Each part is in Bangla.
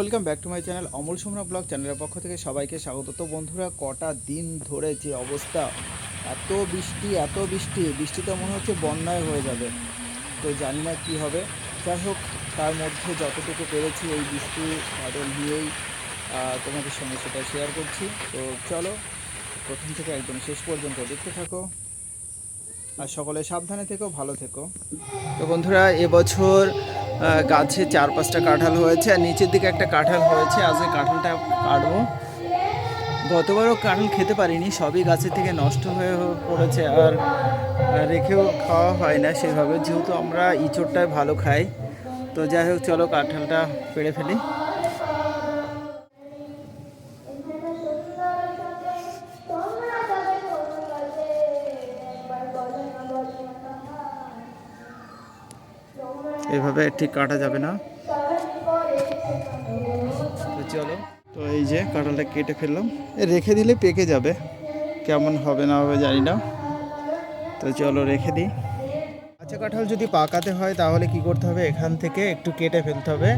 Welcome back to my channel Amal Somra vlog. চ্যানেলের পক্ষ থেকে সবাইকে স্বাগত। তো বন্ধুরা কটা দিন ধরে যে অবস্থা এত বৃষ্টি এত বৃষ্টি বৃষ্টিতে মনে হচ্ছে বন্যায় হয়ে যাবে। তো জানি না কী হবে। যাই হোক তার মধ্যে যতটুকু পেরেছি এই বৃষ্টি বাদল আহ, তোমাদের সঙ্গে সেটা শেয়ার করছি। তো চলো প্রথম থেকে একদম শেষ পর্যন্ত দেখতে থাকো। আর সকলে সাবধানে থেকো, ভালো থেকো। তো বন্ধুরা, এবছর গাছে চার পাঁচটা কাঁঠাল হয়েছে আর নিচের দিকে একটা কাঁঠাল হয়েছে। আজকে কাঁঠালটা কাটবো। গতবারও কাঁঠাল খেতে পারিনি, সবই গাছের থেকে নষ্ট হয়ে পড়েছে আর রেখেও খাওয়া হয় না সেভাবে। যেহেতু আমরা ইঁচড়টাই ভালো খাই, তো যাই হোক, চলো কাঁঠালটা পেড়ে ফেলি। এভাবে ঠিক কাটা যাবে না। চলো, তো এই যে কাঁঠালটা কেটে ফেললাম। রেখে দিলে পেকে যাবে। কেমন হবে না হবে জানি না। তো চলো রেখে দিই। কাঁচা কাঁঠাল যদি পাকাতে হয় তাহলে কি করতে হবে? এখান থেকে একটু কেটে ফেলতে হবে।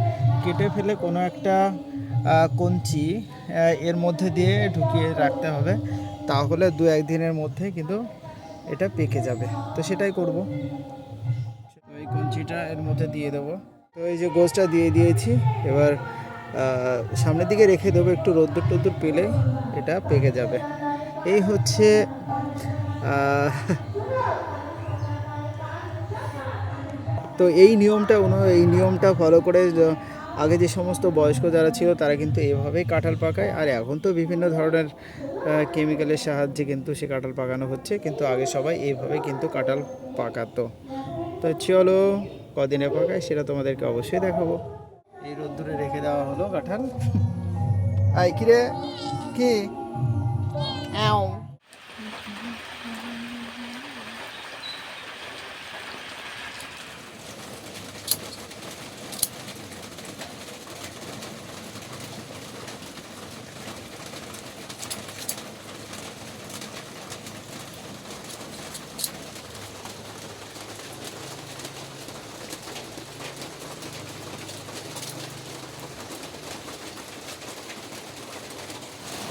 কেটে ফেলে কোনো একটা কঞ্চি এর মধ্যে দিয়ে ঢুকিয়ে রাখতে হবে। তাহলে দু একদিনের মধ্যে কিন্তু এটা পেকে যাবে। তো সেটাই করব। কঞ্চিটা এর মধ্যে দিয়ে দেবো। তো এই যে গোছটা দিয়ে দিয়েছি, এবার সামনের দিকে রেখে দেবো একটু রোদ্দুর টোদ্দুর পেলে এটা পেকে যাবে। এই হচ্ছে তো এই নিয়মটা এই নিয়মটা ফলো করে আগে যে সমস্ত বয়স্ক যারা ছিল তারা কিন্তু এভাবেই কাঁঠাল পাকায়। আর এখন তো বিভিন্ন ধরনের কেমিক্যালের সাহায্যে কিন্তু সে কাঁঠাল পাকানো হচ্ছে। কিন্তু আগে সবাই এইভাবে কিন্তু কাঁঠাল পাকাতো। তো চলো কদিনে পাকায় সেটা তোমাদেরকে অবশ্যই দেখাবো। এই রোদ্দুরে রেখে দেওয়া হলো কাঁঠাল। আই কিরে? কি?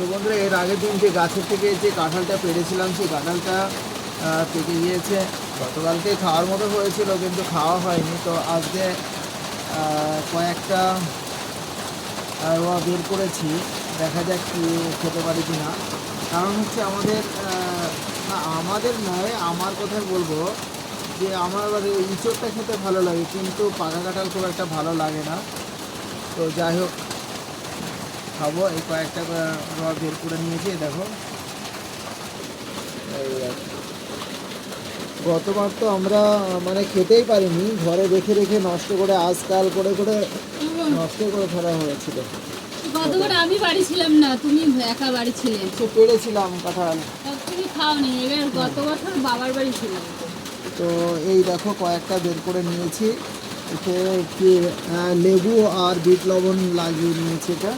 তো বন্ধুরা, এর আগের দিন যে গাছের থেকে যে কাঁঠালটা পেরেছিলাম, সেই কাঁঠালটা পেকে গিয়েছে। গতকালকে খাওয়ার মতো হয়েছিল, কিন্তু খাওয়া হয়নি। তো আজকে কয়েকটা রোয়া বের করেছি। দেখা যাক কি খেতে পারি কি না কারণ হচ্ছে আমাদের আমাদের নয়, আমার কথা বলব যে আমার এই ইঁচড়টা খেতে ভালো লাগে, কিন্তু পাকা কাঁঠাল খুব একটা ভালো লাগে না। তো যাই হোক খাব। এই কয়েকটা রড বের করে নিয়েছি দেখো। গতবার তো আমরা মানে খেতেই পারিনি ঘরে রেখে রেখে নষ্ট করে আজকাল করে করে নষ্ট করে ফেলা হয়েছিল। গতবার আমি বাড়ি ছিলাম না তুমি একা বাড়ি ছিলে। সে পেরেছিলাম তা তুমি খাওনি এবার গত বছর বাবার বাড়ি ছিলাম তো এই দেখো কয়েকটা বের করে নিয়েছি। এতে কি আহ, লেবু আর বিট লবণ লাগিয়ে নিয়েছি এটা।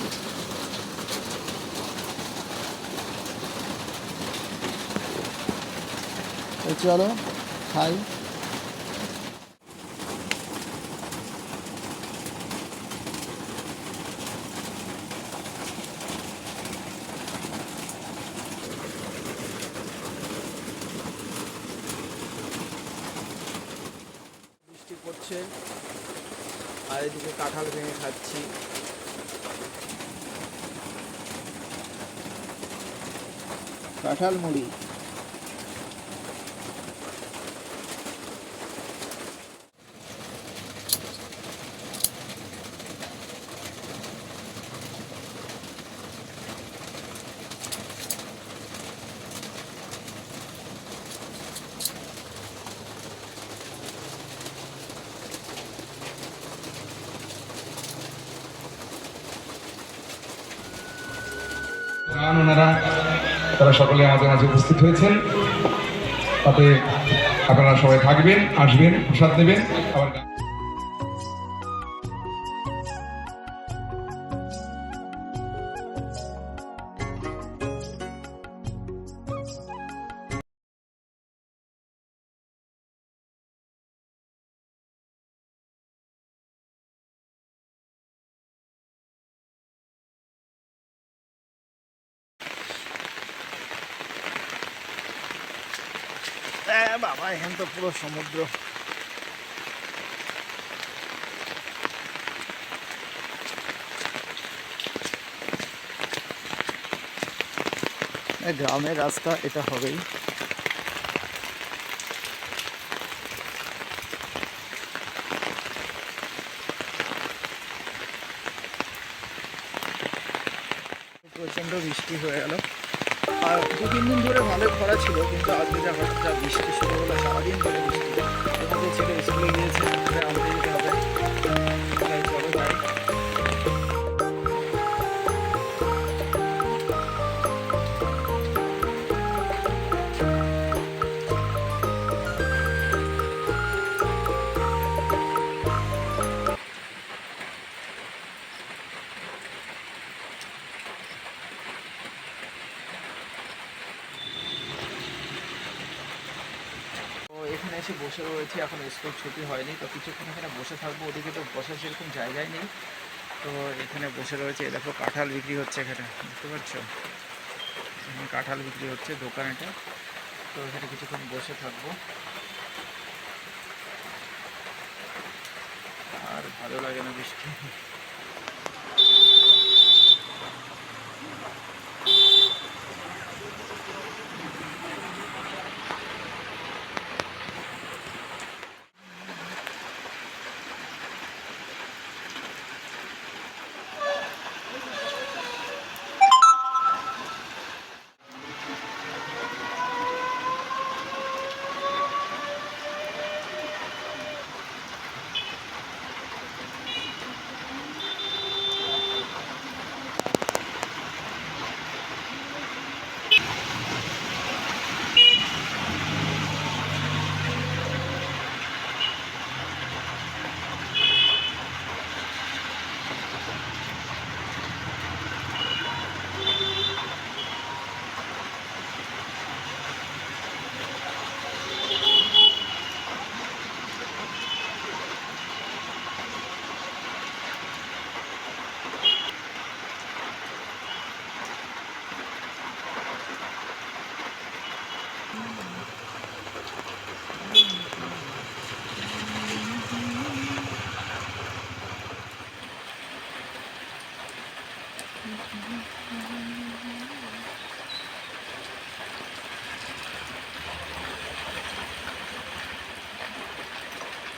তো চলো খাই। বৃষ্টি পড়ছে আর এদিকে কাঁঠাল ভেঙে খাচ্ছি। কাঁঠাল মুড়ি। গান ওনারা, তারা সকলে আমাদের মাঝে উপস্থিত হয়েছেন। তাতে আপনারা সবাই থাকবেন, আসবেন, প্রসাদ নেবেন, আবার হ্যাঁ বাবা এখানে তো পুরো সমুদ্র। গ্রামের রাস্তা এটা হবেই। প্রচণ্ড বৃষ্টি হয়ে গেল। আর দু, তিন দিন ধরে ভালো খরা ছিল, কিন্তু আজকে যা হঠাৎ যা বৃষ্টি শুরু হলো, সারাদিন ধরে বৃষ্টি। এখানে ছেলে স্কুলে গিয়েছে, আমাদের যেতে হবে। বসে রয়েছি, এখন স্কুল ছুটি হয়নি, তো কিছুক্ষণ এখানে বসে থাকব, ওদিকে তো বসার সেরকম জায়গায় নেই। তো এখানে বসে রয়েছে দেখো কাঁঠাল বিক্রি হচ্ছে এখানে, বুঝতে পারছ? এখানে কাঁঠাল বিক্রি হচ্ছে দোকানেটা তো এখানে কিছুক্ষণ বসে থাকব। আর ভালো লাগে না বৃষ্টি।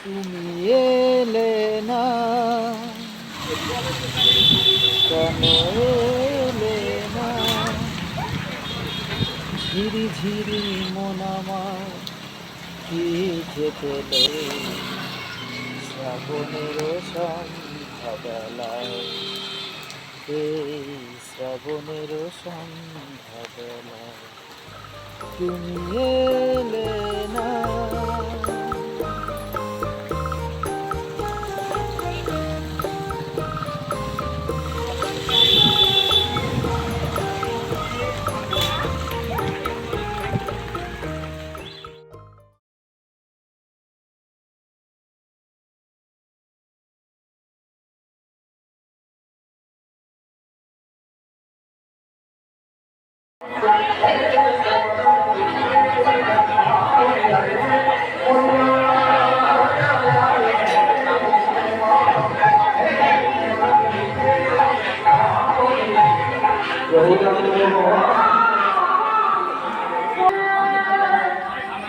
তুমি এলে না। কেন এলে না। ঝিরি ঝিরি মন আমার কি পেল? শ্রাবণের সন্ধ্যাবেলায় এই শ্রাবণের সন্ধ্যাবেলায় তুমি এলে না।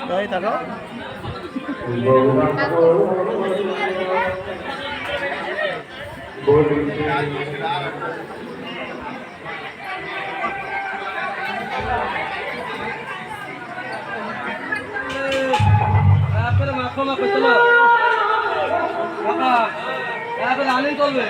Đây thật đó. Thank you. মাখো চলো কাকা আপনারা চলবে।